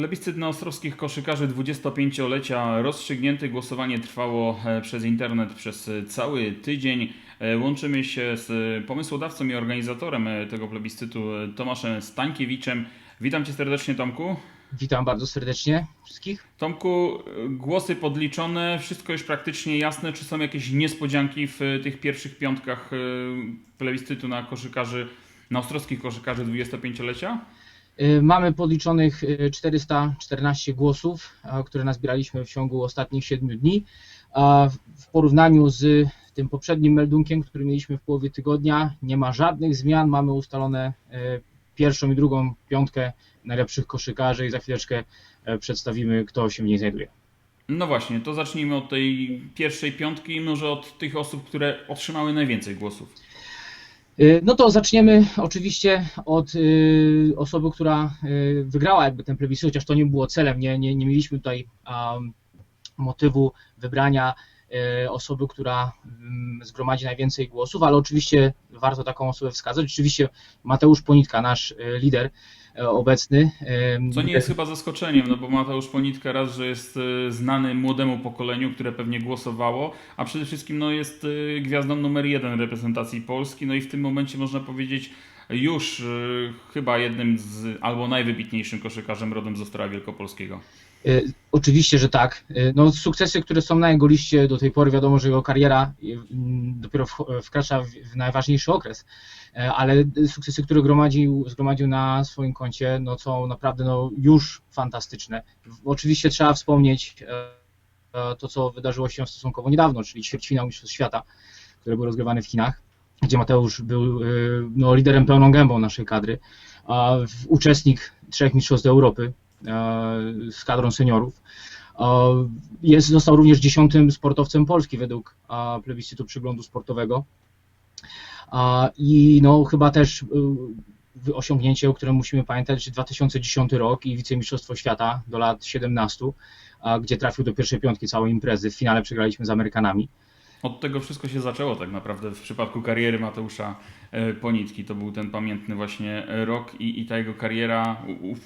Plebiscyt na ostrowskich koszykarzy 25-lecia rozstrzygnięty. Głosowanie trwało e, przez internet przez e, cały tydzień. E, Łączymy się z pomysłodawcą i organizatorem tego plebiscytu Tomaszem Stankiewiczem. Witam Cię serdecznie Tomku. Witam bardzo serdecznie wszystkich. Tomku, głosy podliczone, wszystko już praktycznie jasne. Czy są jakieś niespodzianki w tych pierwszych piątkach plebiscytu na koszykarzy, na ostrowskich koszykarzy 25-lecia? Y, Mamy podliczonych y, 414 głosów, a, które nazbieraliśmy w ciągu ostatnich 7 dni. W- porównaniu z tym poprzednim meldunkiem, który mieliśmy w połowie tygodnia, nie ma żadnych zmian. Mamy ustalone y, pierwszą i drugą piątkę najlepszych koszykarzy i za chwileczkę e, przedstawimy, kto się w niej znajduje. No właśnie, to zacznijmy od tej pierwszej piątki może od tych osób, które otrzymały najwięcej głosów. Y, No to zaczniemy oczywiście od y, osoby, która y, wygrała jakby ten plebiscyt, chociaż to nie było celem, nie, nie, nie mieliśmy tutaj um, motywu wybrania osoby, która mm, zgromadzi najwięcej głosów, ale oczywiście warto taką osobę wskazać. Oczywiście Mateusz Ponitka, nasz lider obecny. y, Co nie jest chyba zaskoczeniem, no bo Mateusz Ponitka raz, że jest e, znany młodemu pokoleniu, które pewnie głosowało, a przede wszystkim no, jest e, gwiazdą numer jeden reprezentacji Polski, no i w tym momencie można powiedzieć już e, chyba jednym z, albo najwybitniejszym koszykarzem rodem z Ostrowa Wielkopolskiego. Y, Oczywiście, że tak. Y, No, sukcesy, które są na jego liście do tej pory, wiadomo, że jego kariera y, mm, dopiero wkracza w, najważniejszy okres, ale sukcesy, które gromadził, zgromadził na swoim koncie, no, są naprawdę no, już fantastyczne. Oczywiście trzeba wspomnieć to, co wydarzyło się stosunkowo niedawno, czyli ćwierćfinał Mistrzostw Świata, który był rozgrywany w Chinach, gdzie Mateusz był no, liderem pełną gębą naszej kadry, a uczestnik trzech Mistrzostw Europy, z kadrą seniorów. E, Jest, został również dziesiątym sportowcem Polski według e, plebiscytu przyglądu sportowego. E, I no, chyba też e, osiągnięcie, o którym musimy pamiętać, że 2010 rok i wicemistrzostwo świata do lat 17, e, gdzie trafił do pierwszej piątki całej imprezy. W finale przegraliśmy z Amerykanami. Od tego wszystko się zaczęło tak naprawdę w przypadku kariery Mateusza e, Ponitki. To był ten pamiętny właśnie e, rok i, i ta jego kariera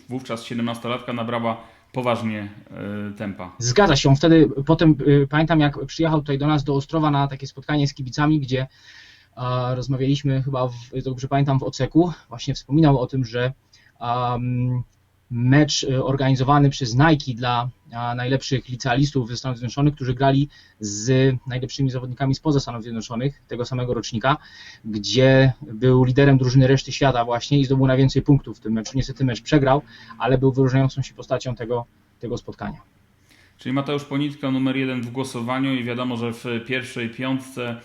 wówczas 17-latka nabrała poważnie e, tempa. Zgadza się. Wtedy, potem pamiętam, jak przyjechał tutaj do nas do Ostrowa na takie spotkanie z kibicami, gdzie rozmawialiśmy chyba, w, dobrze pamiętam, w Oceku. Właśnie wspominał o tym, że mecz organizowany przez Nike dla najlepszych licealistów ze Stanów Zjednoczonych, którzy grali z najlepszymi zawodnikami spoza Stanów Zjednoczonych, tego samego rocznika, gdzie był liderem drużyny reszty świata właśnie i zdobył najwięcej punktów w tym meczu. Niestety mecz przegrał, ale był wyróżniającą się postacią tego, tego spotkania. Czyli Mateusz Ponitka numer jeden w głosowaniu i wiadomo, że w pierwszej piątce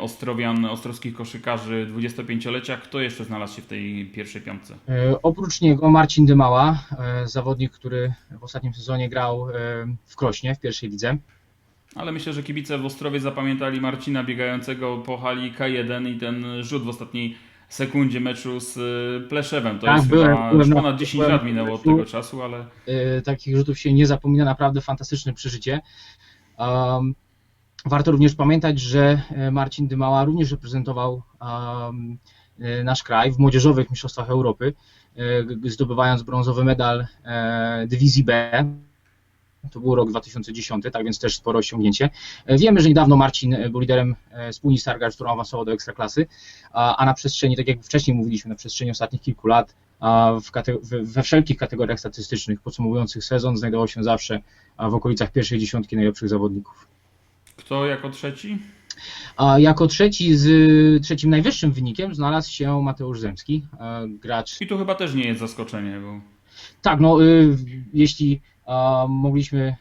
Ostrowian, ostrowskich koszykarzy 25-lecia. Kto jeszcze znalazł się w tej pierwszej piątce? E, Oprócz niego Marcin Dymała, e, zawodnik, który w ostatnim sezonie grał e, w Krośnie w pierwszej lidze. Ale myślę, że kibice w Ostrowie zapamiętali Marcina biegającego po hali K1 i ten rzut w ostatniej sekundzie meczu z Pleszewem. To Tak, jest byłem- chyba byłem ponad 10 byłem lat minęło od tego czasu, ale Takich rzutów się nie zapomina, naprawdę fantastyczne przeżycie. Um, Warto również pamiętać, że e, Marcin Dymała również reprezentował e, nasz kraj w młodzieżowych mistrzostwach Europy, e, zdobywając brązowy medal dywizji B. To był rok 2010, tak więc też spore osiągnięcie. Wiemy, że niedawno Marcin był liderem spółni Stargard, którą awansował do Ekstraklasy, a, na przestrzeni, tak jak wcześniej mówiliśmy, na przestrzeni ostatnich kilku lat we wszelkich kategoriach statystycznych podsumowujących sezon znajdował się zawsze w okolicach pierwszej dziesiątki najlepszych zawodników. Kto jako trzeci? A jako trzeci z trzecim najwyższym wynikiem znalazł się Mateusz Zemski, e, gracz. I tu chyba też nie jest zaskoczenie, bo Tak, no y, jeśli mogliśmy,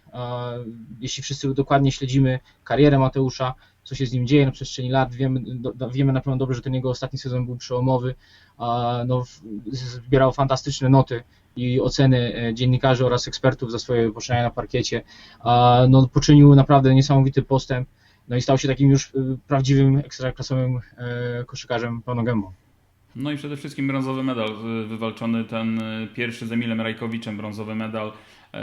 jeśli wszyscy dokładnie śledzimy karierę Mateusza, co się z nim dzieje na przestrzeni lat, wiemy, wiemy na pewno dobrze, że ten jego ostatni sezon był przełomowy, no, zbierał fantastyczne noty i oceny e, dziennikarzy oraz ekspertów za swoje poczynania na parkiecie. No, poczynił naprawdę niesamowity postęp, no i stał się takim już y, prawdziwym ekstraklasowym e, koszykarzem pełną gębą. No i przede wszystkim brązowy medal wy- wywalczony, ten pierwszy z Emilem Rajkowiczem, brązowy medal. E,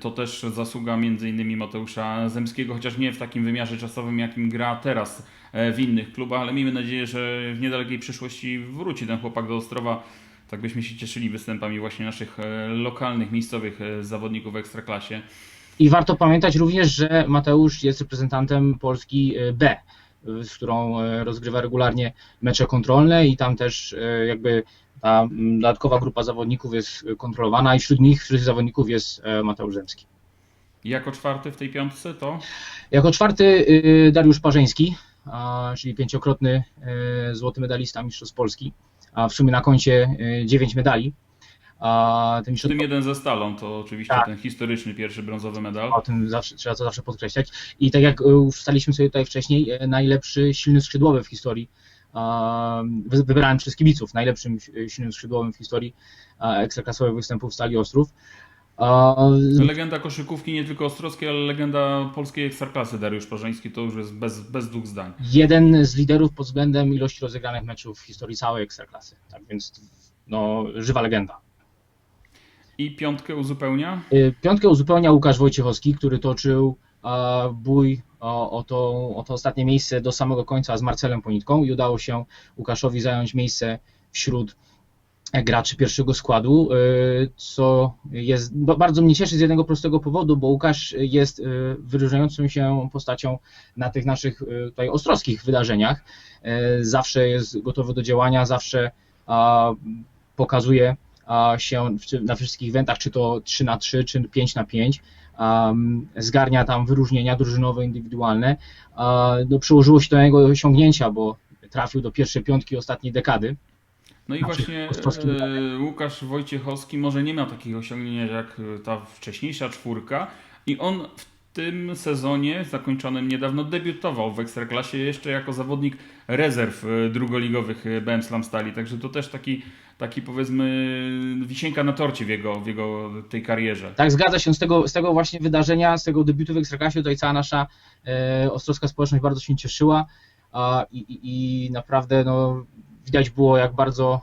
To też zasługa innymi Mateusza Zemskiego, chociaż nie w takim wymiarze czasowym, jakim gra teraz e, w innych klubach, ale miejmy nadzieję, że w niedalekiej przyszłości wróci ten chłopak do Ostrowa. Tak byśmy się cieszyli występami właśnie naszych e, lokalnych, miejscowych e, zawodników w Ekstraklasie. I warto pamiętać również, że Mateusz jest reprezentantem Polski e, B, z którą rozgrywa regularnie mecze kontrolne i tam też jakby ta dodatkowa grupa zawodników jest kontrolowana i wśród nich, wśród zawodników jest Mateusz Zemski. Jako czwarty w tej piątce to Jako czwarty y, Dariusz Parzeński, czyli pięciokrotny złoty medalista Mistrzostw Polski, a w sumie na koncie y, dziewięć medali. A, tym mistrzostw jeden ze Stalą, to oczywiście Tak. ten historyczny pierwszy brązowy medal. o tym zawsze, trzeba to zawsze podkreślać. I tak jak y, już staliśmy sobie tutaj wcześniej, y, najlepszy silny skrzydłowy w historii, wybrałem przez kibiców, najlepszym y, silnym skrzydłowym w historii ekstraklasowych występów Stali Ostrów. A, Legenda koszykówki nie tylko ostrowskiej, ale legenda polskiej ekstraklasy Dariusz Parzeński to już jest bez, bez dwóch zdań. jeden z liderów pod względem ilości rozegranych meczów w historii całej ekstraklasy. Tak więc no, żywa legenda. I piątkę uzupełnia Y, Piątkę uzupełnia Łukasz Wojciechowski, który toczył bój o, o, to, o to ostatnie miejsce do samego końca z Marcelem Ponitką i udało się Łukaszowi zająć miejsce wśród graczy pierwszego składu, y, co jest ba- bardzo mnie cieszy z jednego prostego powodu, bo Łukasz jest y, wyróżniającą się postacią na tych naszych y, tutaj ostrowskich wydarzeniach. Zawsze jest gotowy do działania, zawsze pokazuje się na wszystkich eventach, czy to 3 na 3 czy 5 na 5 um, zgarnia tam wyróżnienia drużynowe, indywidualne. No, przyłożyło się do jego osiągnięcia, bo trafił do pierwszej piątki ostatniej dekady. No i Znaczy, właśnie e, Łukasz Wojciechowski może nie miał takich osiągnięć jak ta wcześniejsza czwórka i on w tym sezonie zakończonym niedawno debiutował w Ekstraklasie jeszcze jako zawodnik rezerw e, drugoligowych e, BM Slam Stali, także to też taki, taki powiedzmy wisienka na torcie w jego, w jego tej karierze. Tak, zgadza się. Z tego, z tego właśnie wydarzenia, z tego debiutu w Ekstraklasie, tutaj cała nasza e, ostrowska społeczność bardzo się cieszyła a, i, i, i naprawdę no, widać było jak bardzo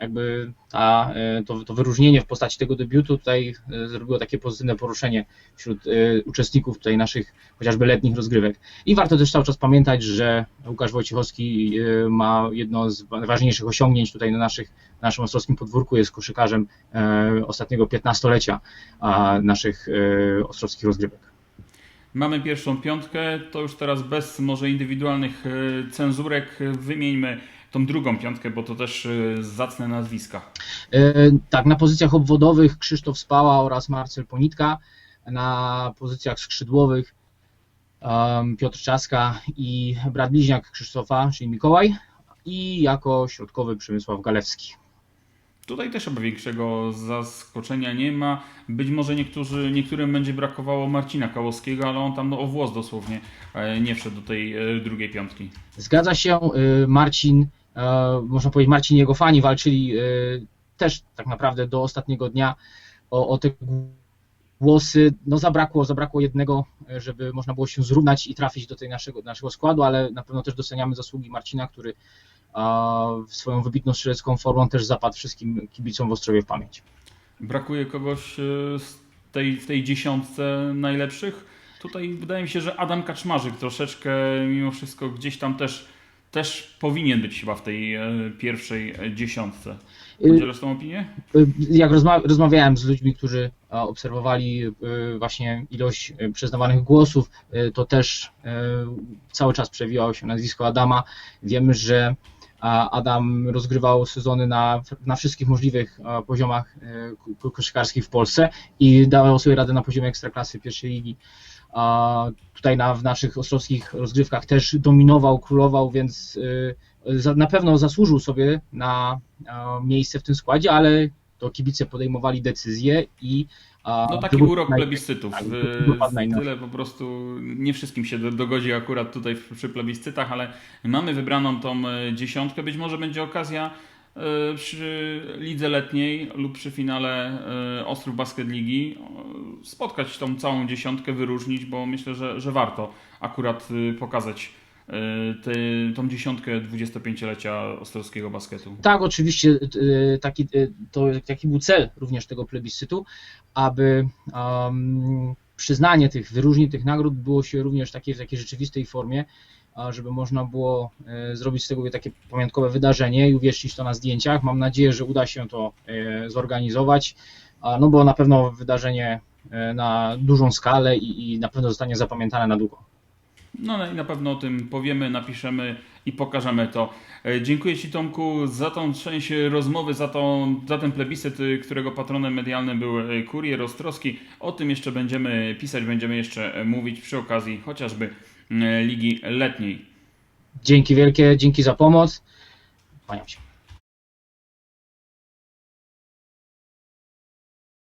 jakby ta, e, to, to wyróżnienie w postaci tego debiutu tutaj e, zrobiło takie pozytywne poruszenie wśród e, uczestników tutaj naszych chociażby letnich rozgrywek. I warto też cały czas pamiętać, że Łukasz Wojciechowski ma jedno z najważniejszych osiągnięć tutaj na, naszych, na naszym ostrowskim podwórku, jest koszykarzem ostatniego 15-lecia a, naszych ostrowskich rozgrywek. Mamy pierwszą piątkę, to już teraz bez może indywidualnych cenzurek wymieńmy tą drugą piątkę, bo to też e, zacne nazwiska. E, Tak, na pozycjach obwodowych Krzysztof Spała oraz Marcel Ponitka, na pozycjach skrzydłowych Piotr Czaska i brat bliźniak Krzysztofa, czyli Mikołaj i jako środkowy Przemysław Galewski. Tutaj też chyba większego zaskoczenia nie ma. Być może niektórzy, niektórym będzie brakowało Marcina Kałowskiego, ale on tam no, o włos dosłownie e, nie wszedł do tej e, drugiej piątki. Zgadza się, y, Marcin, można powiedzieć, Marcin i jego fani walczyli y, też tak naprawdę do ostatniego dnia o, o te głosy. No zabrakło, zabrakło jednego, e, żeby można było się zrównać i trafić do tej naszego, naszego składu, ale na pewno też doceniamy zasługi Marcina, który swoją wybitną strzelecką formą też zapadł wszystkim kibicom w Ostrowie w pamięć. Brakuje kogoś e, z tej, w tej dziesiątce najlepszych. Tutaj wydaje mi się, że Adam Kaczmarzyk troszeczkę mimo wszystko gdzieś tam też, też powinien być chyba w tej e, pierwszej e, dziesiątce. Podzielasz tą opinię? Y, jak rozma rozmawiałem z ludźmi, którzy a, obserwowali y, właśnie ilość y, przyznawanych głosów, y, to też y, cały czas przewijało się nazwisko Adama. Wiemy, że Adam rozgrywał sezony na, na wszystkich możliwych poziomach y, ko- koszykarskich w Polsce i dawał sobie radę na poziomie ekstraklasy pierwszej ligi. A tutaj na, w naszych ostrowskich rozgrywkach też dominował, królował, więc y, za, na pewno zasłużył sobie na miejsce w tym składzie, ale to kibice podejmowali decyzje i No taki był rok plebiscytów. tak, najnowszy. Tyle po prostu nie wszystkim się do- dogodzi akurat tutaj przy plebiscytach, ale mamy wybraną tą e, dziesiątkę. Być może będzie okazja przy lidze letniej lub przy finale Ostrów Basket Ligi spotkać tą całą dziesiątkę, wyróżnić, bo myślę, że, że warto akurat e, pokazać e, tę tą dziesiątkę 25-lecia ostrowskiego basketu. Tak, oczywiście y, taki, y, to, taki był cel również tego plebiscytu, aby um, przyznanie tych wyróżnień, tych nagród było się również takie w takiej rzeczywistej formie, żeby można było zrobić z tego takie pamiątkowe wydarzenie i uwiecznić to na zdjęciach. Mam nadzieję, że uda się to zorganizować, no bo na pewno wydarzenie na dużą skalę i, i na pewno zostanie zapamiętane na długo. No i na pewno o tym powiemy, napiszemy i pokażemy to. E, Dziękuję Ci Tomku za tą część rozmowy, za, tą, za ten plebiscyt, y, którego patronem medialnym był e, Kurier Ostrowski. O tym jeszcze będziemy pisać, będziemy jeszcze e, mówić przy okazji chociażby e, Ligi Letniej. Dzięki wielkie, dzięki za pomoc. Kłaniam się.